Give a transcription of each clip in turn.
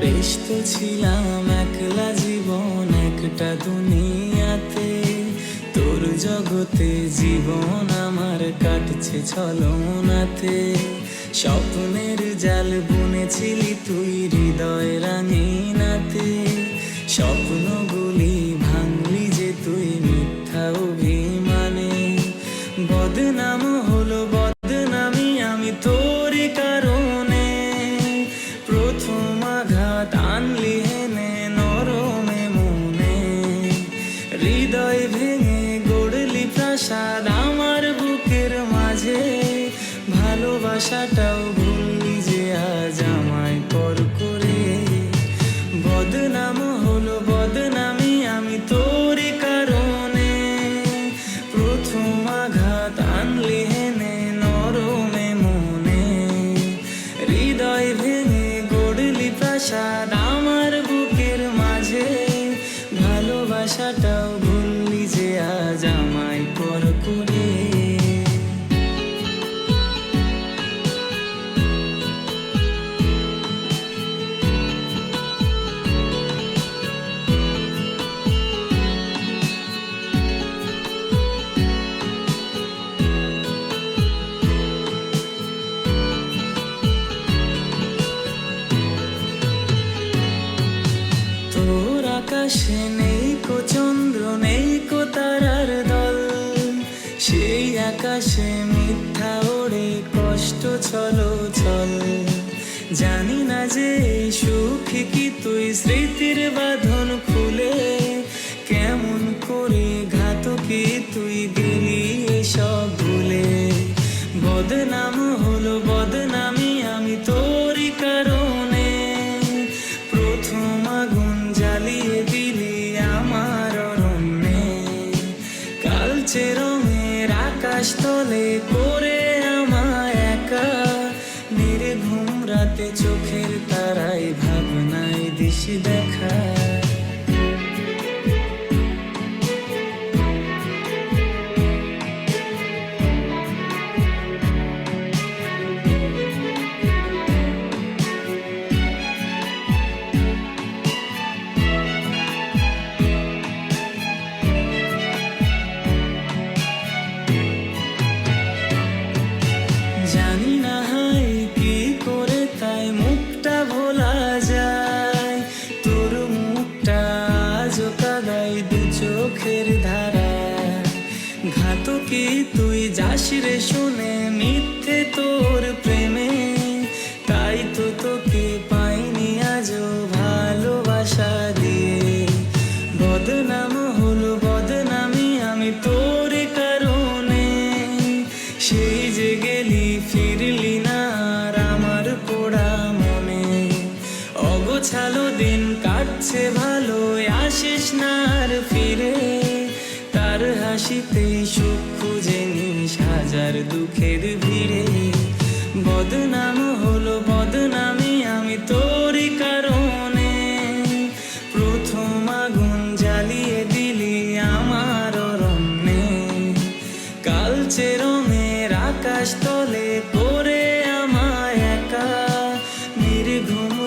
ব্যস্ত ছিলাম একলা জীবন, একটা দুনিয়াতে। তোর জগতে জীবন আমার কাটছে ছলনাতে। স্বপ্নের জাল বুনেছিলি তুই হৃদয় রাঙিনাতে। স্বপ্নগুলি ভাঙলি যে তুই মিথ্যা অভিমানে। বদনাম হলো গড়লি আমার বুকের মাঝে, ভালোবাসাটাও ভুললি যে আজ আমায় পর করে। বদনাম হলো বদনামি আমি তোরই কারণে। প্রথম আঘাত আনলি হেনে নরমে মনে। হৃদয় ভেঙে গড়লি প্রাসাদ আমার আকাশে নেই কো চন্দ্র, নেই কো তারার দল। সেই আকাশে মিথ্যা ওড়ে, কষ্ট ছলো ছল জানি না যে সুখে কি তুই স্মৃতির বাঁধন খুলে? কেমন করে ঘাতকে তুই দিলি সব ভুলে? বদনাম কালচে রঙের আকাশ তলে করে আমায় একা। নির্ঘুম রাতে চোখের তারাই ভাবনায় দিশি দেখা। মুখটা ভোলা যায়। তোর মুখটা আজও কাদাই দু চোখের ধারা ঘাতকি তুই যাস রে শুনে, মিথ্যে তোর অগোছালো দিন কাটছে ভালো আসিস না আর ফিরে। তার হাসিতে সুখ খুঁজে নিস হাজার দুঃখের ভিড়ে। বদনাম হলো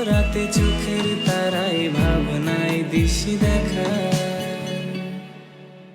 রাতে চোখের তারাই ভাবনায় দিশি দেখা।